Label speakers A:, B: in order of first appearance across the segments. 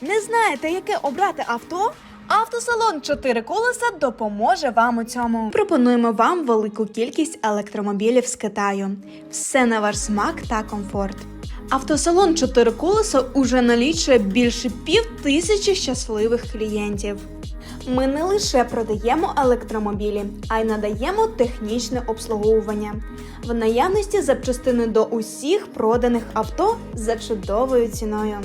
A: Не знаєте, яке обрати авто? Автосалон 4 колеса допоможе вам у цьому. Пропонуємо вам велику кількість електромобілів з Китаю. Все на ваш смак та комфорт. Автосалон 4 колеса уже налічує більше пів тисячі щасливих клієнтів. Ми не лише продаємо електромобілі, а й надаємо технічне обслуговування. В наявності запчастини до усіх проданих авто за чудовою ціною.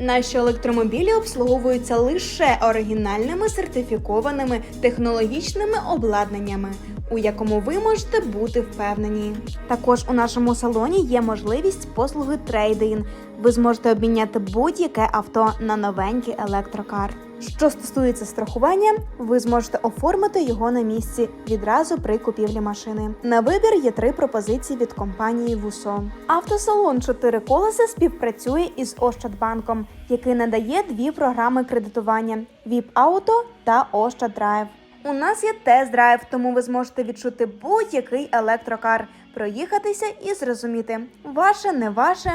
A: Наші електромобілі обслуговуються лише оригінальними сертифікованими технологічними обладнаннями, у якому ви можете бути впевнені. Також у нашому салоні є можливість послуги трейдин. Ви зможете обміняти будь-яке авто на новенький електрокар. Що стосується страхування, ви зможете оформити його на місці відразу при купівлі машини. На вибір є три пропозиції від компанії ВУСО. Автосалон 4 колеса співпрацює із Ощадбанком, який надає дві програми кредитування: ВІП Ауто та Ощад Драйв. У нас є тест-драйв, тому ви зможете відчути будь-який електрокар, проїхатися і зрозуміти, ваше не ваше.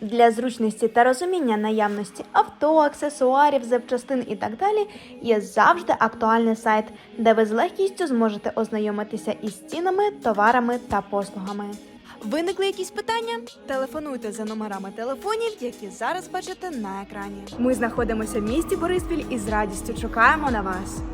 A: Для зручності та розуміння наявності авто, аксесуарів, запчастин і так далі є завжди актуальний сайт, де ви з легкістю зможете ознайомитися із цінами, товарами та послугами. Виникли якісь питання? Телефонуйте за номерами телефонів, які зараз бачите на екрані. Ми знаходимося в місті Бориспіль і з радістю чекаємо на вас.